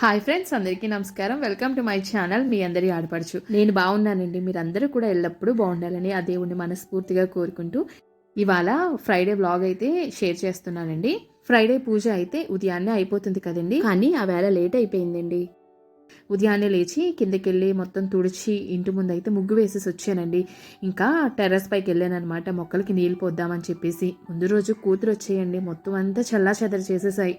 Hi friends అందరికీ నమస్కారం. Welcome to my channel మీ అందరి ఆడపడుచు. నేను బాగున్నానండి. మీరందరూ కూడా ఎల్లప్పుడూ బాగుండాలని ఆ దేవుణ్ణి మనస్ఫూర్తిగా కోరుకుంటూ ఇవాళ ఫ్రైడే బ్లాగ్ అయితే షేర్ చేస్తున్నానండి. ఫ్రైడే పూజ అయితే ఉదయాన్నే అయిపోతుంది కదండి. కానీ ఆ వేళ లేట్ అయిపోయిందండి. ఉదయాన్నే లేచి కిందకి వెళ్ళి మొత్తం తుడిచి ఇంటి ముందు అయితే ముగ్గు వేసేసి వచ్చానండి. ఇంకా టెర్రస్ పైకి వెళ్ళానమాట మొక్కలకి నీళ్ళు పోద్దామని చెప్పేసి. ముందు రోజు కూతురు వచ్చేయండి మొత్తం అంతా చల్లా చెదర చేసేసాయి.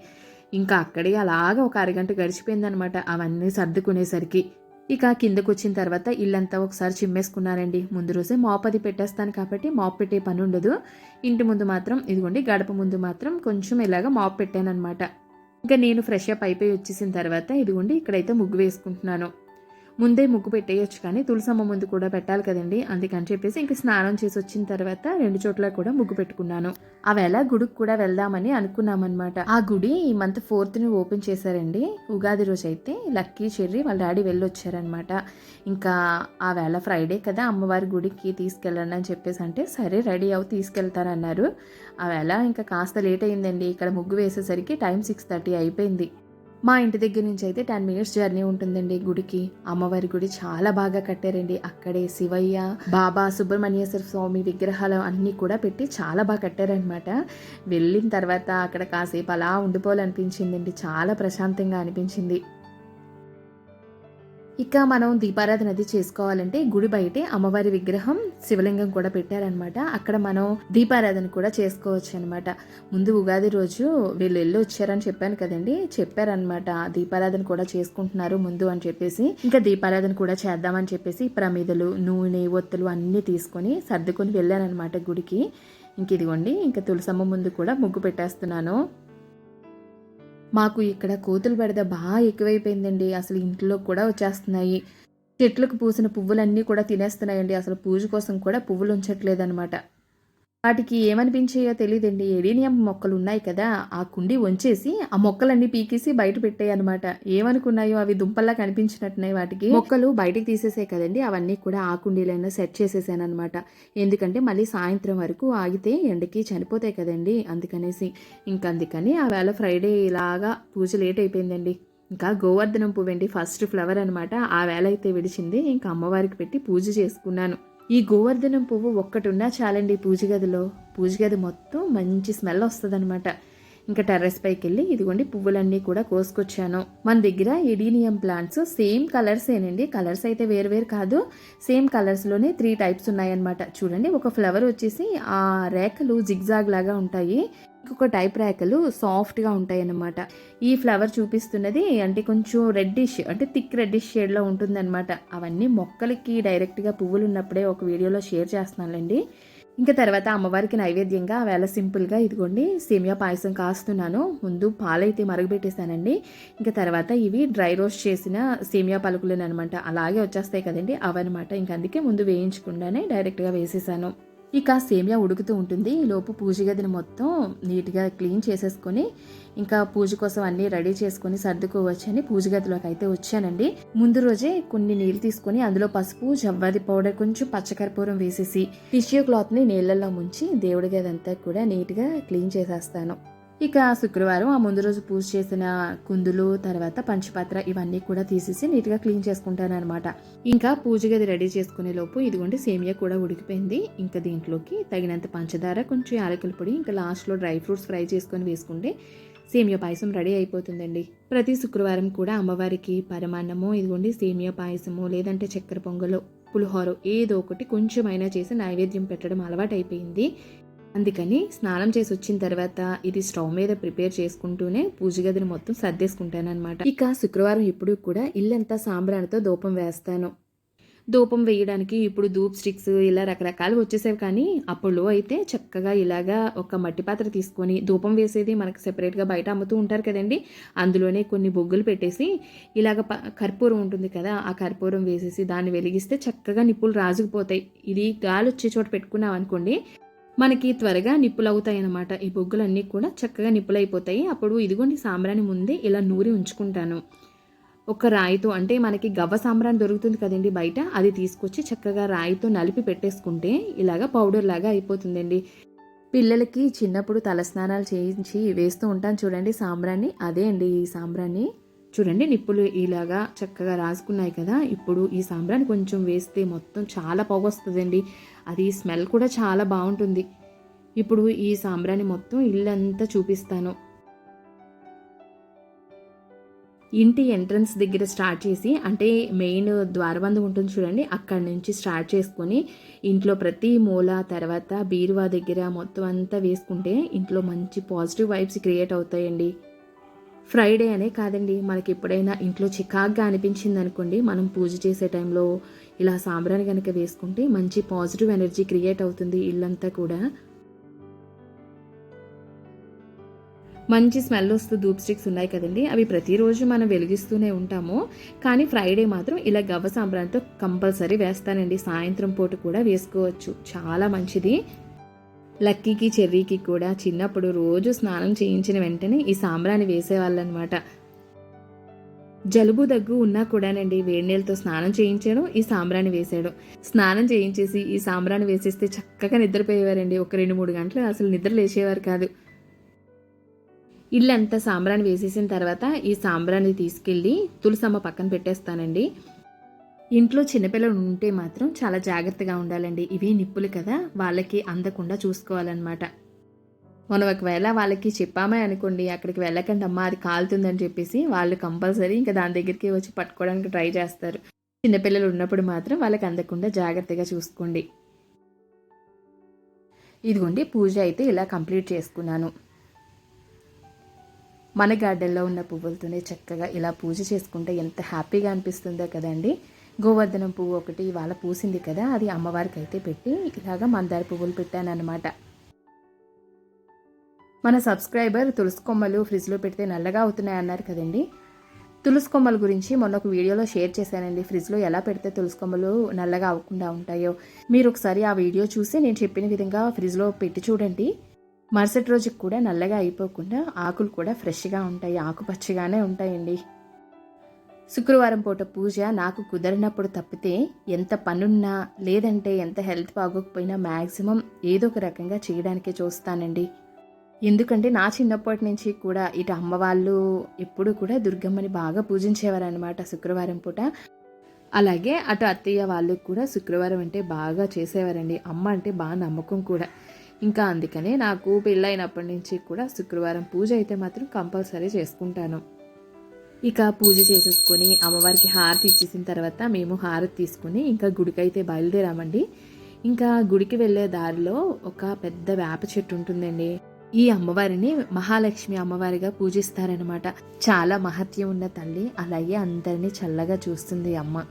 ఇంకా అక్కడే అలాగా ఒక అరగంట గడిచిపోయిందనమాట. అవన్నీ సర్దుకునేసరికి. ఇక కిందకు వచ్చిన తర్వాత ఇల్లంతా ఒకసారి చిమ్మేసుకున్నారండి. ముందు రోజే మాప్ అది పెట్టేస్తాను కాబట్టి మాప్ పెట్టే పని ఉండదు. ఇంటి ముందు మాత్రం ఇదిగోండి గడప ముందు మాత్రం కొంచెం ఇలాగ మాప్ పెట్టాను అనమాట ఇంకా నేను ఫ్రెష్ అప్ అయిపోయి వచ్చేసిన తర్వాత ఇదిగోండి ఇక్కడైతే ముగ్గు వేసుకుంటున్నాను. ముందే ముగ్గు పెట్టేయొచ్చు కానీ తులసమ్మ ముందు కూడా పెట్టాలి కదండి. అందుకని చెప్పేసి ఇంక స్నానం చేసి వచ్చిన తర్వాత రెండు చోట్ల కూడా ముగ్గు పెట్టుకున్నాను. ఆ వేళ గుడికి కూడా వెళ్దామని అనుకున్నామన్నమాట. ఆ గుడి ఈ మంత్ ఫోర్త్ని ఓపెన్ చేశారండి. ఉగాది రోజు అయితే లక్కీ చెర్రి వాళ్ళ డాడీ వెళ్ళొచ్చారనమాట ఇంకా ఆ వేళ ఫ్రైడే కదా అమ్మవారి గుడికి తీసుకెళ్ళండి అని చెప్పేసి అంటే సరే రెడీ అవు తీసుకెళ్తారన్నారు ఆ వేళ ఇంకా కాస్త లేట్ అయిందండి. ఇక్కడ ముగ్గు వేసేసరికి టైం సిక్స్ థర్టీ అయిపోయింది. మా ఇంటి దగ్గర నుంచి అయితే టెన్ మినిట్స్ జర్నీ ఉంటుందండి గుడికి. అమ్మవారి గుడి చాలా బాగా కట్టారండి. అక్కడే శివయ్య బాబా సుబ్రహ్మణ్యేశ్వర స్వామి విగ్రహాలు అన్నీ కూడా పెట్టి చాలా బాగా కట్టారనమాట వెళ్ళిన తర్వాత అక్కడ కాసేపు అలా ఉండిపోవాలనిపించిందండి. చాలా ప్రశాంతంగా అనిపించింది. ఇక మనం దీపారాధన అది చేసుకోవాలంటే గుడి బయటే అమ్మవారి విగ్రహం శివలింగం కూడా పెట్టారనమాట. అక్కడ మనం దీపారాధన కూడా చేసుకోవచ్చు అనమాట ముందు ఉగాది రోజు వీళ్ళు వెళ్ళి వచ్చారని చెప్పాను కదండి. చెప్పారనమాట. దీపారాధన కూడా చేసుకుంటున్నారు ముందు అని చెప్పేసి. ఇంకా దీపారాధన కూడా చేద్దామని చెప్పేసి ప్రమిదలు నూనె ఒత్తులు అన్నీ తీసుకొని సర్దుకొని వెళ్ళానమాట గుడికి. ఇంక ఇదిగోండి ఇంకా తులసమ్మ ముందు కూడా ముగ్గు పెట్టేస్తున్నాను. మాకు ఇక్కడ కోతులు పెడద బాగా ఎక్కువైపోయిందండి. అసలు ఇంట్లో కూడా వచ్చేస్తున్నాయి. చెట్లకు పూసిన పువ్వులన్నీ కూడా తినేస్తున్నాయండి. అసలు పూజ కోసం కూడా పువ్వులు ఉంచట్లేదన్నమాట. వాటికి ఏమనిపించాయో తెలియదండి ఎడీనియం మొక్కలు ఉన్నాయి కదా ఆ కుండి వంచేసి ఆ మొక్కలన్నీ పీకేసి బయట పెట్టాయి అనమాట ఏమనుకున్నాయో అవి దుంపల్లా కనిపించినట్టున్నాయి వాటికి. మొక్కలు బయటకు తీసేసాయి కదండి అవన్నీ కూడా ఆ కుండీలైనా సెట్ చేసేసాను అనమాట ఎందుకంటే మళ్ళీ సాయంత్రం వరకు ఆగితే ఎండకి చనిపోతాయి కదండి అందుకనేసి. ఇంకందుకని ఆ వేళ ఫ్రైడే ఇలాగా పూజ లేట్ అయిపోయిందండి. ఇంకా గోవర్ధనం పువ్వండి ఫస్ట్ ఫ్లవర్ అనమాట ఆ వేళ అయితే విడిచింది ఇంకా అమ్మవారికి పెట్టి పూజ చేసుకున్నాను. ఈ గోవర్ధనం పువ్వు ఒక్కటి ఉన్నా చాలండి పూజ గదిలో. పూజ గది మొత్తం మంచి స్మెల్ వస్తుందనమాట ఇంకా టెర్రస్ పైకి వెళ్ళి ఇదిగోండి పువ్వులన్నీ కూడా కోసుకొచ్చాను. మన దగ్గర ఎడీనియం ప్లాంట్స్ సేమ్ కలర్స్ ఏనండి కలర్స్ అయితే వేరు వేరు కాదు. సేమ్ కలర్స్లోనే త్రీ టైప్స్ ఉన్నాయన్నమాట. చూడండి ఒక ఫ్లవర్ వచ్చేసి ఆ రేఖలు జిగ్జాగ్ లాగా ఉంటాయి. ఒక టైప్ రేఖలు సాఫ్ట్గా ఉంటాయన్నమాట ఈ ఫ్లవర్ చూపిస్తున్నది అంటే కొంచెం రెడ్డిష్ అంటే థిక్ రెడ్డిష్ షేడ్లో ఉంటుందన్నమాట. అవన్నీ మొక్కలకి డైరెక్ట్గా పువ్వులు ఉన్నప్పుడే ఒక వీడియోలో షేర్ చేస్తున్నానండి. ఇంకా తర్వాత అమ్మవారికి నైవేద్యంగా వేళ సింపుల్గా ఇదిగోండి సేమియా పాయసం కాస్తున్నాను. ముందు పాలైతే మరగబెట్టేశానండి. ఇంకా తర్వాత ఇవి డ్రై రోస్ట్ చేసిన సేమియా పలుకులు అనమాట అలాగే వచ్చేస్తాయి కదండి అవన్నమాట. ఇంక అందుకే ముందు వేయించకుండానే డైరెక్ట్గా వేసేసాను. ఇక సేమియా ఉడుకుతూ ఉంటుంది. లోపు పూజ గదిని మొత్తం నీట్గా క్లీన్ చేసేసుకొని ఇంకా పూజ కోసం అన్నీ రెడీ చేసుకొని సర్దుకోవచ్చని పూజ గదిలోకి అయితే వచ్చానండి. ముందు రోజే కొన్ని నీళ్ళు తీసుకొని అందులో పసుపు జవ్వాది పౌడర్ కొంచెం పచ్చకర్పూరం వేసేసి టిష్యూ క్లాత్ని నీళ్ళల్లో ముంచి దేవుడి గది అంతా కూడా నీట్గా క్లీన్ చేసేస్తాను. ఇక శుక్రవారం ఆ ముందు రోజు పూజ చేసిన కుందులు తర్వాత పంచపాత్ర ఇవన్నీ కూడా తీసేసి నీట్గా క్లీన్ చేసుకుంటాను అనమాట ఇంకా పూజ గది రెడీ చేసుకునే లోపు ఇదిగోండి సేమియా కూడా ఉడికిపోయింది. ఇంకా దీంట్లోకి తగినంత పంచదార కొంచెం యాలకుల పొడి ఇంకా లాస్ట్లో డ్రై ఫ్రూట్స్ ఫ్రై చేసుకొని వేసుకుంటే సేమియా పాయసం రెడీ అయిపోతుందండి. ప్రతి శుక్రవారం కూడా అమ్మవారికి పరమాన్నము ఇదిగోండి సేమియా పాయసము లేదంటే చక్కెర పొంగలు పులిహోర ఏదో ఒకటి కొంచెమైనా చేసి నైవేద్యం పెట్టడం అలవాటైపోయింది. అందుకని స్నానం చేసి వచ్చిన తర్వాత ఇది స్టవ్ మీద ప్రిపేర్ చేసుకుంటూనే పూజ గదిని మొత్తం సర్దేసుకుంటాను అనమాట ఇక శుక్రవారం ఇప్పుడు కూడా ఇల్లంతా సాంబ్రాణితో దూపం వేస్తాను. ధూపం వేయడానికి ఇప్పుడు ధూప్ స్టిక్స్ ఇలా రకరకాలు వచ్చేసేవి కానీ అప్పుడు అయితే చక్కగా ఇలాగా ఒక మట్టి పాత్ర తీసుకొని ధూపం వేసేది మనకు సెపరేట్గా బయట అమ్ముతూ ఉంటారు కదండి. అందులోనే కొన్ని బొగ్గులు పెట్టేసి ఇలాగ కర్పూరం ఉంటుంది కదా ఆ కర్పూరం వేసేసి దాన్ని వెలిగిస్తే చక్కగా నిప్పులు రాజుకుపోతాయి. ఇది గాలి వచ్చే చోట పెట్టుకున్నాం అనుకోండి మనకి త్వరగా నిప్పులు అవుతాయి అన్నమాట ఈ బొగ్గులన్నీ కూడా చక్కగా నిప్పులు అయిపోతాయి అప్పుడు ఇదిగోండి సాంబ్రాన్ని ముందే ఇలా నూరి ఉంచుకుంటాను. ఒక రాయితో అంటే మనకి గవ్వ సాంబ్రాన్ని దొరుకుతుంది కదండి బయట. అది తీసుకొచ్చి చక్కగా రాయితో నలిపి పెట్టేసుకుంటే ఇలాగా పౌడర్ లాగా అయిపోతుందండి. పిల్లలకి చిన్నప్పుడు తలస్నానాలు చేయించి వేస్తూ ఉంటాను చూడండి సాంబ్రాన్ని అదే అండి ఈ సాంబ్రాన్ని చూడండి నిప్పులు ఇలాగా చక్కగా రాసుకున్నాయి కదా. ఇప్పుడు ఈ సాంబ్రాన్ని కొంచెం వేస్తే మొత్తం చాలా పొగ వస్తుందండి. అది స్మెల్ కూడా చాలా బాగుంటుంది. ఇప్పుడు ఈ సాంబ్రాన్ని మొత్తం ఇల్లంతా చూపిస్తాను. ఇంటి ఎంట్రన్స్ దగ్గర స్టార్ట్ చేసి అంటే మెయిన్ ద్వారబంధం ఉంటుంది చూడండి అక్కడి నుంచి స్టార్ట్ చేసుకొని ఇంట్లో ప్రతి మూల తర్వాత బీరువా దగ్గర మొత్తం అంతా వేసుకుంటే ఇంట్లో మంచి పాజిటివ్ వైబ్స్ క్రియేట్ అవుతాయండి. ఫ్రైడే అనే కాదండి. మనకి ఎప్పుడైనా ఇంట్లో చికాగ్గా అనిపించింది అనుకోండి మనం పూజ చేసే టైంలో ఇలా సాంబ్రాన్ని కనుక వేసుకుంటే మంచి పాజిటివ్ ఎనర్జీ క్రియేట్ అవుతుంది ఇల్లంతా కూడా. మంచి స్మెల్ వస్తూ ధూప్ స్టిక్స్ ఉన్నాయి కదండి. అవి ప్రతిరోజు మనం వెలిగిస్తూనే ఉంటాము. కానీ ఫ్రైడే మాత్రం ఇలా గవ్వ సాంబ్రాన్తో కంపల్సరీ వేస్తానండి. సాయంత్రం పూట కూడా వేసుకోవచ్చు. చాలా మంచిది. లక్కీకి చెర్రీకి కూడా చిన్నప్పుడు రోజు స్నానం చేయించిన వెంటనే ఈ సాంబ్రాన్ని వేసేవాళ్ళనమాట. జలుబు దగ్గు ఉన్నా కూడానండి వేడి నీళ్ళతో స్నానం చేయించాడు ఈ సాంబ్రాన్ని వేసాడు స్నానం చేయించేసి ఈ సాంబ్రాన్ని వేసేస్తే చక్కగా నిద్రపోయేవారండి. ఒక రెండు మూడు గంటలు అసలు నిద్ర లేచేవారు కాదు. ఇల్లంతా సాంబ్రాన్ని వేసేసిన తర్వాత ఈ సాంబ్రాన్ని తీసుకెళ్ళి తులసమ్మ పక్కన పెట్టేస్తానండి. ఇంట్లో చిన్నపిల్లలు ఉంటే మాత్రం చాలా జాగ్రత్తగా ఉండాలండి. ఇవి నిప్పులు కదా వాళ్ళకి అందకుండా చూసుకోవాలన్నమాట. మనం ఒకవేళ వాళ్ళకి చెప్పామే అనుకోండి అక్కడికి వెళ్ళకండి అమ్మ అది కాలుతుందని చెప్పేసి వాళ్ళు కంపల్సరీ ఇంకా దాని దగ్గరికి వచ్చి పట్టుకోవడానికి ట్రై చేస్తారు. చిన్నపిల్లలు ఉన్నప్పుడు మాత్రం వాళ్ళకి అందకుండా జాగ్రత్తగా చూసుకోండి. ఇదిగోండి పూజ అయితే ఇలా కంప్లీట్ చేసుకున్నాను. మన గార్డెన్లో ఉన్న పువ్వులతోనే చక్కగా ఇలా పూజ చేసుకుంటే ఎంత హ్యాపీగా అనిపిస్తుందో కదండి. గోవర్ధనం పువ్వు ఒకటి ఇవాళ పూసింది కదా అది అమ్మవారికి అయితే పెట్టి ఇలాగా మందార పువ్వులు పెట్టానన్నమాట. మన సబ్స్క్రైబర్ తులసి కొమ్మలు ఫ్రిడ్జ్లో పెడితే నల్లగా అవుతున్నాయి అన్నారు కదండి. తులసి కొమ్మల గురించి మొన్న ఒక వీడియోలో షేర్ చేశానండి. ఫ్రిడ్జ్లో ఎలా పెడితే తులసి కొమ్మలు నల్లగా అవ్వకుండా ఉంటాయో. మీరు ఒకసారి ఆ వీడియో చూసి నేను చెప్పిన విధంగా ఫ్రిడ్జ్లో పెట్టి చూడండి. మరుసటి రోజుకి కూడా నల్లగా అయిపోకుండా ఆకులు కూడా ఫ్రెష్గా ఉంటాయి ఆకుపచ్చగానే ఉంటాయండి. శుక్రవారం పూట పూజ నాకు కుదరినప్పుడు తప్పితే ఎంత పనున్నా లేదంటే ఎంత హెల్త్ బాగోకపోయినా మ్యాక్సిమం ఏదో ఒక రకంగా చేయడానికే చూస్తానండి. ఎందుకంటే నా చిన్నప్పటి నుంచి కూడా ఇటు అమ్మవాళ్ళు ఎప్పుడు కూడా దుర్గమ్మని బాగా పూజించేవారనమాట శుక్రవారం పూట. అలాగే అటు అత్తయ్య వాళ్ళు కూడా శుక్రవారం అంటే బాగా చేసేవారండి. అమ్మ అంటే బాగా నమ్మకం కూడా. ఇంకా అందుకనే నాకు పెళ్ళైనప్పటి నుంచి కూడా శుక్రవారం పూజ అయితే మాత్రం కంపల్సరీ చేసుకుంటాను. ఇక పూజ చేసేసుకొని అమ్మవారికి హారతి ఇచ్చేసిన తర్వాత మేము హారతి తీసుకుని ఇంకా గుడికి అయితే బయలుదేరామండి. ఇంకా గుడికి వెళ్ళే దారిలో ఒక పెద్ద వేప చెట్టు ఉంటుందండి. ఈ అమ్మవారిని మహాలక్ష్మి అమ్మవారిగా పూజిస్తారనమాట చాలా మహత్యం ఉన్న తల్లి అలాగే అందరినీ చల్లగా చూస్తుంది అమ్మ.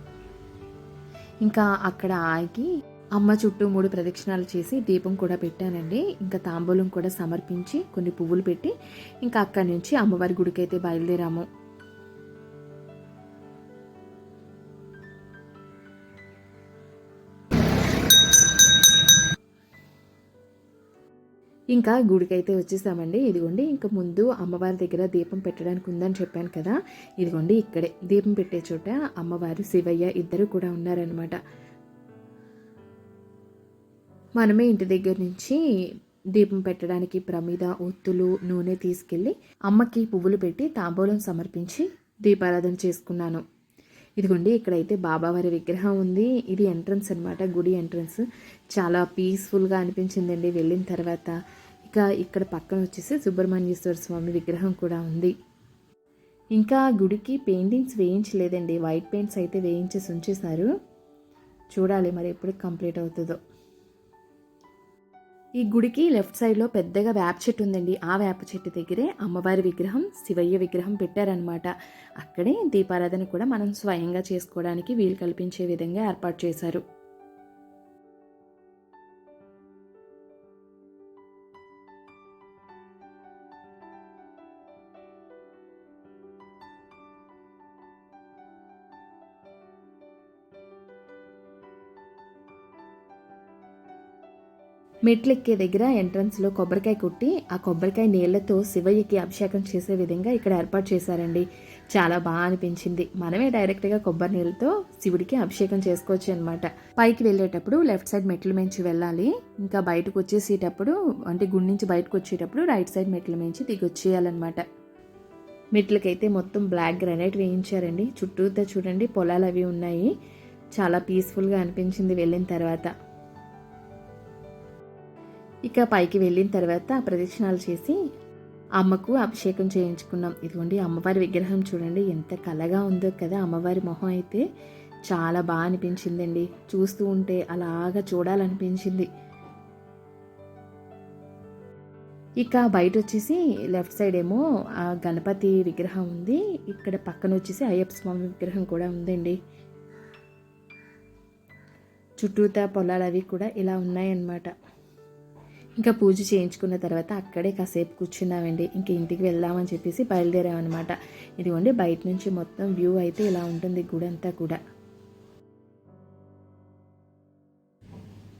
ఇంకా అక్కడ ఆగి అమ్మ చుట్టూ మూడు ప్రదక్షిణాలు చేసి దీపం కూడా పెట్టానండి. ఇంకా తాంబూలం కూడా సమర్పించి కొన్ని పువ్వులు పెట్టి ఇంకా అక్కడి నుంచి అమ్మవారి గుడికి అయితే బయలుదేరాము. ఇంకా గుడికైతే వచ్చేసామండి. ఇదిగోండి ఇంకా ముందు అమ్మవారి దగ్గర దీపం పెట్టడానికి ఉందని చెప్పాను కదా. ఇదిగోండి ఇక్కడే దీపం పెట్టే చోట అమ్మవారు శివయ్య ఇద్దరు కూడా ఉన్నారనమాట మనమే ఇంటి దగ్గర నుంచి దీపం పెట్టడానికి ప్రమిద ఒత్తులు నూనె తీసుకెళ్ళి అమ్మకి పువ్వులు పెట్టి తాంబూలం సమర్పించి దీపారాధన చేసుకున్నాను. ఇదిగోండి ఇక్కడైతే బాబావారి విగ్రహం ఉంది. ఇది ఎంట్రన్స్ అనమాట గుడి ఎంట్రన్స్. చాలా పీస్ఫుల్గా అనిపించిందండి వెళ్ళిన తర్వాత. ఇంకా ఇక్కడ పక్కన వచ్చేసి సుబ్రహ్మణ్యేశ్వర స్వామి విగ్రహం కూడా ఉంది. ఇంకా గుడికి పెయింటింగ్స్ వేయించలేదండి. వైట్ పెయింట్స్ అయితే వేయించేసి ఉంచేశారు చూడాలి మరి ఎప్పుడు కంప్లీట్ అవుతుందో. ఈ గుడికి లెఫ్ట్ సైడ్లో పెద్దగా వేప చెట్టు ఉందండి. ఆ వేప చెట్టు దగ్గరే అమ్మవారి విగ్రహం శివయ్య విగ్రహం పెట్టారనమాట అక్కడే దీపారాధన కూడా మనం స్వయంగా చేసుకోవడానికి వీలు కల్పించే విధంగా ఏర్పాటు చేశారు. మెట్లెక్కే దగ్గర ఎంట్రన్స్లో కొబ్బరికాయ కొట్టి ఆ కొబ్బరికాయ నీళ్ళతో శివయ్యకి అభిషేకం చేసే విధంగా ఇక్కడ ఏర్పాటు చేశారండి. చాలా బాగా అనిపించింది. మనమే డైరెక్ట్గా కొబ్బరి నీళ్ళతో శివుడికి అభిషేకం చేసుకోవచ్చు అనమాట పైకి వెళ్ళేటప్పుడు లెఫ్ట్ సైడ్ మెట్ల మించి వెళ్ళాలి. ఇంకా బయటకు వచ్చేసేటప్పుడు అంటే గుడి నుంచి బయటకు వచ్చేటప్పుడు రైట్ సైడ్ మెట్ల మించి దిగొచ్చేయాలన్నమాట. మెట్లకైతే మొత్తం బ్లాక్ గ్రానైట్ వేయించారండి. చుట్టూతో చూడండి పొలాలు అవి ఉన్నాయి. చాలా పీస్ఫుల్గా అనిపించింది వెళ్ళిన తర్వాత. ఇక పైకి వెళ్ళిన తర్వాత ప్రదక్షిణాలు చేసి అమ్మకు అభిషేకం చేయించుకున్నాం. ఇదిగోండి అమ్మవారి విగ్రహం చూడండి ఎంత కలగా ఉందో కదా అమ్మవారి మొహం అయితే. చాలా బాగా అనిపించిందండి. చూస్తూ ఉంటే అలాగా చూడాలనిపించింది. ఇక బయట వచ్చేసి లెఫ్ట్ సైడ్ ఏమో ఆ గణపతి విగ్రహం ఉంది. ఇక్కడ పక్కన వచ్చేసి అయ్యప్ప స్వామి విగ్రహం కూడా ఉందండి. చుట్టూతా పొలాలు అవి కూడా ఇలా ఉన్నాయన్నమాట. ఇంకా పూజ చేయించుకున్న తర్వాత అక్కడే కాసేపు కూర్చున్నామండి. ఇంక ఇంటికి వెళ్దామని చెప్పేసి బయలుదేరామన్నమాట. ఇదిగోండి బయట నుంచి మొత్తం వ్యూ అయితే ఇలా ఉంటుంది గుడి అంతా కూడా.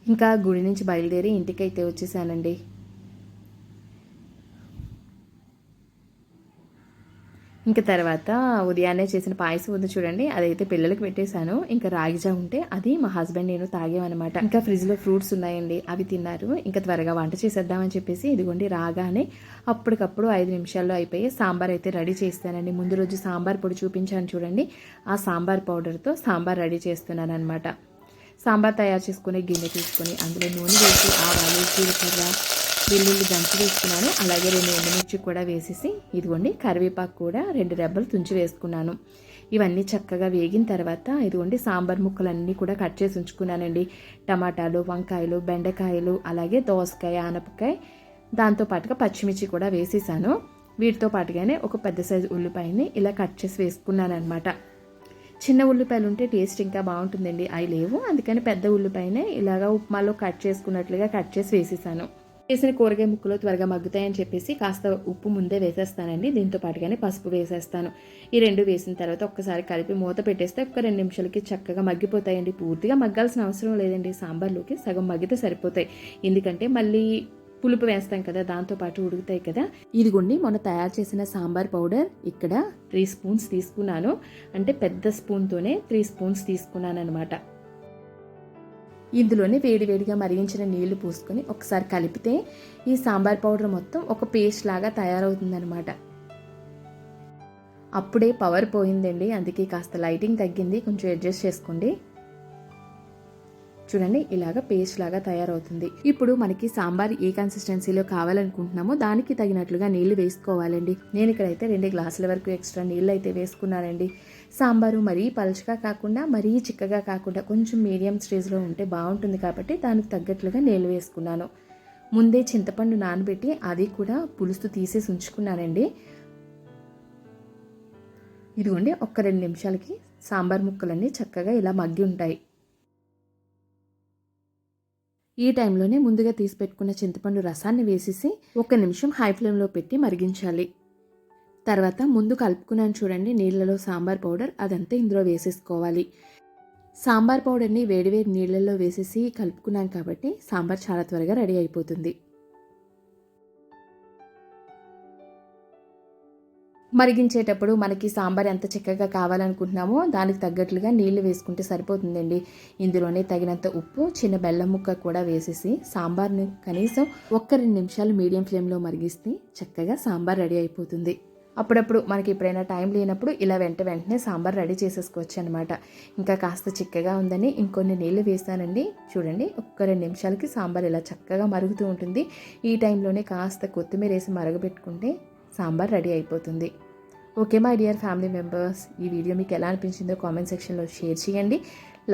ఇంకా గుడి నుంచి బయలుదేరి ఇంటికైతే వచ్చేసానండి. ఇంకా తర్వాత ఉదయాన్నే చేసిన పాయసం ఉంది చూడండి అదైతే పిల్లలకి పెట్టేశాను. ఇంకా రాగిజా ఉంటే అది మా హస్బెండ్ నేను తాగామన్నమాట. ఇంకా ఫ్రిడ్జ్లో ఫ్రూట్స్ ఉన్నాయండి అవి తిన్నారు. ఇంకా త్వరగా వంట చేసేద్దామని చెప్పేసి ఇదిగోండి రాగానే అప్పటికప్పుడు ఐదు నిమిషాల్లో అయిపోయి సాంబార్ అయితే రెడీ చేస్తానండి. ముందు రోజు సాంబార్ పొడి చూపించాను చూడండి ఆ సాంబార్ పౌడర్తో సాంబార్ రెడీ చేస్తున్నాను అనమాట సాంబార్ తయారు చేసుకునే గిన్నె తీసుకొని అందులో నూనె వేసి ఆవాలు జీలకర్ర వెల్లుల్లి దంచి వేసుకున్నాను. అలాగే రెండు ఎండుమిర్చి కూడా వేసేసి ఇదిగోండి కరివేపాకు కూడా రెండు రెబ్బలు తుంచి వేసుకున్నాను. ఇవన్నీ చక్కగా వేగిన తర్వాత ఇదిగోండి సాంబార్ ముక్కలన్నీ కూడా కట్ చేసి ఉంచుకున్నానండి. టమాటాలు వంకాయలు బెండకాయలు అలాగే దోసకాయ ఆనపకాయ దాంతో పాటుగా పచ్చిమిర్చి కూడా వేసేసాను. వీటితో పాటుగానే ఒక పెద్ద సైజు ఉల్లిపాయని ఇలా కట్ చేసి వేసుకున్నాను అనమాట చిన్న ఉల్లిపాయలు ఉంటే టేస్ట్ ఇంకా బాగుంటుందండి. అవి లేవు. అందుకని పెద్ద ఉల్లిపాయనే ఇలాగా ఉప్మాలో కట్ చేసుకున్నట్లుగా కట్ చేసి వేసేసాను. వేసిన కూరగాయ ముక్కలు త్వరగా మగ్గుతాయని చెప్పేసి కాస్త ఉప్పు ముందే వేసేస్తానండి. దీంతో పాటుగానే పసుపు వేసేస్తాను. ఈ రెండు వేసిన తర్వాత ఒక్కసారి కలిపి మూత పెట్టేస్తే ఒక రెండు నిమిషాలకి చక్కగా మగ్గిపోతాయండి. పూర్తిగా మగ్గాల్సిన అవసరం లేదండి. సాంబార్లోకి సగం మగ్గితే సరిపోతాయి. ఎందుకంటే మళ్ళీ పులుపు వేస్తాం కదా దాంతోపాటు ఉడుకుతాయి కదా. ఇదిగోండి మొన్న తయారు చేసిన సాంబార్ పౌడర్. ఇక్కడ త్రీ స్పూన్స్ తీసుకున్నాను. అంటే పెద్ద స్పూన్తోనే త్రీ స్పూన్స్ తీసుకున్నాను అనమాట ఇందులోనే వేడివేడిగా మరిగించిన నీళ్ళు పూసుకొని ఒకసారి కలిపితే ఈ సాంబార్ పౌడర్ మొత్తం ఒక పేస్ట్ లాగా తయారవుతుందనమాట అప్పుడే పవర్ పోయిందండి. అందుకే కాస్త లైటింగ్ తగ్గింది. కొంచెం అడ్జస్ట్ చేసుకోండి. చూడండి ఇలాగ పేస్ట్ లాగా తయారవుతుంది. ఇప్పుడు మనకి సాంబార్ ఏ కన్సిస్టెన్సీలో కావాలనుకుంటున్నామో దానికి తగినట్లుగా నీళ్ళు వేసుకోవాలండి. నేను ఇక్కడైతే రెండు గ్లాసుల వరకు ఎక్స్ట్రా నీళ్ళు అయితే వేసుకున్నానండి. సాంబారు మరీ పలుచగా కాకుండా మరీ చిక్కగా కాకుండా కొంచెం మీడియం స్టేజ్లో ఉంటే బాగుంటుంది కాబట్టి దానికి తగ్గట్లుగా నీళ్ళు వేసుకున్నాను. ముందే చింతపండు నానబెట్టి అది కూడా పులుసు తీసేసి ఉంచుకున్నానండి. ఇదిగోండి ఒక్క రెండు నిమిషాలకి సాంబార్ ముక్కలన్నీ చక్కగా ఇలా మగ్గి ఉంటాయి. ఈ టైంలోనే ముందుగా తీసి పెట్టుకున్న చింతపండు రసాన్ని వేసేసి ఒక నిమిషం హై ఫ్లేమ్లో పెట్టి మరిగించాలి. తర్వాత ముందు కలుపుకున్నాను చూడండి నీళ్ళలో సాంబార్ పౌడర్ అదంతా ఇందులో వేసేసుకోవాలి. సాంబార్ పౌడర్ని వేడివేడి నీళ్ళల్లో వేసేసి కలుపుకున్నాను కాబట్టి సాంబార్ చాలా త్వరగా రెడీ అయిపోతుంది. మరిగించేటప్పుడు మనకి సాంబార్ ఎంత చక్కగా కావాలనుకుంటున్నామో దానికి తగ్గట్లుగా నీళ్ళు వేసుకుంటే సరిపోతుందండి. ఇందులోనే తగినంత ఉప్పు చిన్న బెల్లం ముక్క కూడా వేసేసి సాంబార్ని కనీసం ఒక్క రెండు నిమిషాలు మీడియం ఫ్లేమ్లో మరిగిస్తే చక్కగా సాంబార్ రెడీ అయిపోతుంది. అప్పుడప్పుడు మనకి ఎప్పుడైనా టైం లేనప్పుడు ఇలా వెంట వెంటనే సాంబార్ రెడీ చేసేసుకోవచ్చు అనమాట ఇంకా కాస్త చిక్కగా ఉందని ఇంకొన్ని నీళ్ళు వేసానండి చూడండి ఒక్క రెండు నిమిషాలకి సాంబార్ ఇలా చక్కగా మరుగుతూ ఉంటుంది. ఈ టైంలోనే కాస్త కొత్తిమీర వేసి మరగబెట్టుకుంటే సాంబార్ రెడీ అయిపోతుంది. Okay my dear family members ఈ వీడియో మీకు ఎలా అనిపించిందో కామెంట్ సెక్షన్లో షేర్ చేయండి.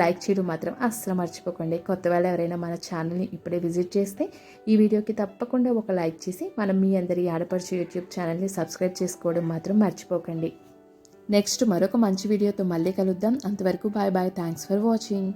లైక్ చేయడం మాత్రం అస్సలు మర్చిపోకండి. కొత్త వాళ్ళు ఎవరైనా మన ఛానల్ని ఇప్పుడే విజిట్ చేస్తే ఈ వీడియోకి తప్పకుండా ఒక లైక్ చేసి మనం మీ అందరి ఆడపడుచు యూట్యూబ్ ఛానల్ని సబ్స్క్రైబ్ చేసుకోవడం మాత్రం మర్చిపోకండి. నెక్స్ట్ మరొక మంచి వీడియోతో మళ్ళీ కలుద్దాం. అంతవరకు bye bye. Thanks for watching.